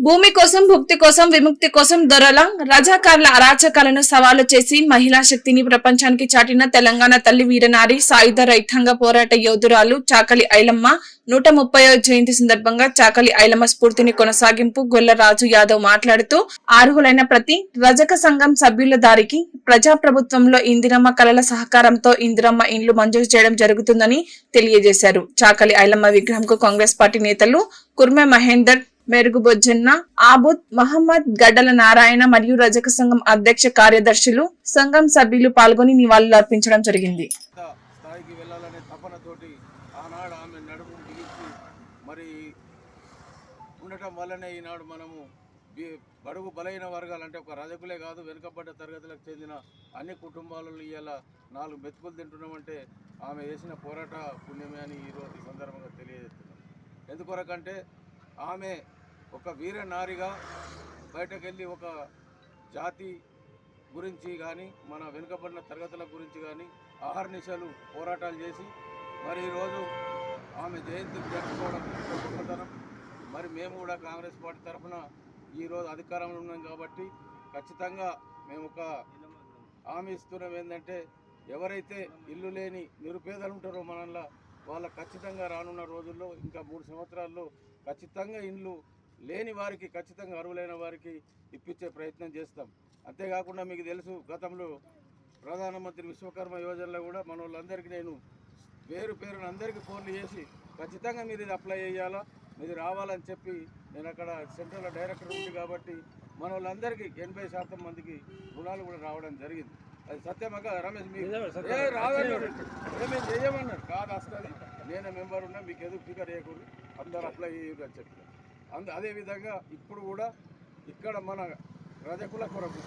భూమి కోసం భుక్తి కోసం విముక్తి కోసం దొరల రజాకారుల అరాచకాలను సవాలు చేసి మహిళా శక్తిని ప్రపంచానికి చాటిన తెలంగాణ తల్లి వీరనారి సాయుధ రైతాంగ పోరాట యోధురాలు చాకలి ఐలమ్మ నూట ముప్పై జయంతి సందర్భంగా చాకలి ఐలమ్మ స్ఫూర్తిని కొనసాగింపు గొల్ల రాజు యాదవ్ మాట్లాడుతూ అర్హులైన ప్రతి రజక సంఘం సభ్యుల దారికి ప్రజాప్రభుత్వంలో ఇందిరమ్మ కళల సహకారంతో ఇందిరమ్మ ఇండ్లు మంజూరు చేయడం జరుగుతుందని తెలియజేశారు. చాకలి ఐలమ్మ విగ్రహంకు కాంగ్రెస్ పార్టీ నేతలు కుర్మె మహేందర్ మెరుగుబొజ్జన్న ఆబుద్ మహమ్మద్ గడ్డల నారాయణ మరియు రజక సంఘం అధ్యక్ష కార్యదర్శులు సంఘం సభ్యులు పాల్గొని నివాళులు అర్పించడం జరిగింది. స్థాయికి వెళ్ళాలనే తపనతోటి ఆనాడు ఆమె నడుము బిగించి మరి ఉండటం వల్లనే ఈనాడు మనము బడుగు బలైన వర్గాలు అంటే ఒక రజకులే కాదు వెనుకబడ్డ తరగతులకు చెందిన అన్ని కుటుంబాలలో ఇవాళ నాలుగు మెతుకులు తింటున్నామంటే ఆమె చేసిన పోరాట పుణ్యమే అని ఈరోజు ఈ సందర్భంగా తెలియజేస్తున్నాం. ఎందుకొరకంటే ఆమె ఒక వీర నారిగా బయటకెళ్ళి ఒక జాతి గురించి కానీ మన వెనుకబడిన తరగతుల గురించి కానీ ఆహర్నిశలు పోరాటాలు చేసి మరి ఈరోజు ఆమె జయంతిని జరుపుకోవడం గొప్పతనం. మరి మేము కూడా కాంగ్రెస్ పార్టీ తరఫున ఈరోజు అధికారంలో ఉన్నాం కాబట్టి ఖచ్చితంగా మేము ఒక హామీ ఇస్తున్నాం. ఏంటంటే ఎవరైతే ఇల్లు లేని నిరుపేదలు ఉంటారో మనల్లా వాళ్ళ ఖచ్చితంగా రానున్న రోజుల్లో ఇంకా మూడు సంవత్సరాల్లో ఖచ్చితంగా ఇండ్లు లేని వారికి ఖచ్చితంగా అర్హులైన వారికి ఇప్పించే ప్రయత్నం చేస్తాం. అంతేకాకుండా మీకు తెలుసు గతంలో ప్రధానమంత్రి విశ్వకర్మ యోజనలో కూడా మన వాళ్ళందరికీ నేను పేరు పేరున అందరికీ ఫోన్లు చేసి ఖచ్చితంగా మీరు ఇది అప్లై చేయాలా? మీరు రావాలని చెప్పి నేను అక్కడ సెంట్రల్ డైరెక్టర్ ఉంది కాబట్టి మన వాళ్ళందరికీ ఎనభై శాతం మందికి రుణాలు కూడా రావడం జరిగింది. అది సత్యమా కదా రమేష్ ఏ మేము చేయమన్నాడు కాదు వస్తుంది నేనే మెంబర్ ఉన్నా మీకు ఎదురు ఫిగర్ చేయకూడదు? అందరు అప్లై చేయరు అని చెప్పి అందు అదేవిధంగా ఇప్పుడు కూడా ఇక్కడ మన రజకుల కొరకు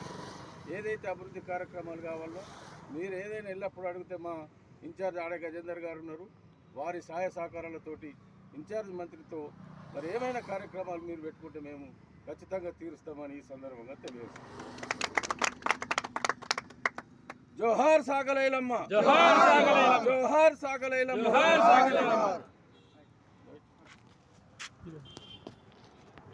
ఏదైతే అభివృద్ధి కార్యక్రమాలు కావాలో మీరు ఏదైనా ఎల్లప్పుడు అడిగితే మా ఇన్ఛార్జ్ ఆడే గజేందర్ గారు ఉన్నారు వారి సహాయ సహకారాలతోటి ఇన్ఛార్జ్ మంత్రితో మరి ఏమైనా కార్యక్రమాలు మీరు పెట్టుకుంటే మేము ఖచ్చితంగా తీరుస్తామని ఈ సందర్భంగా తెలియజేస్తాం జోహార్ సాగలైలమ్మ జోహార్ సాగలైలమ్మ. జోహార్ సాగలైలమ్మ జోహార్ సాగలైలమ్మ.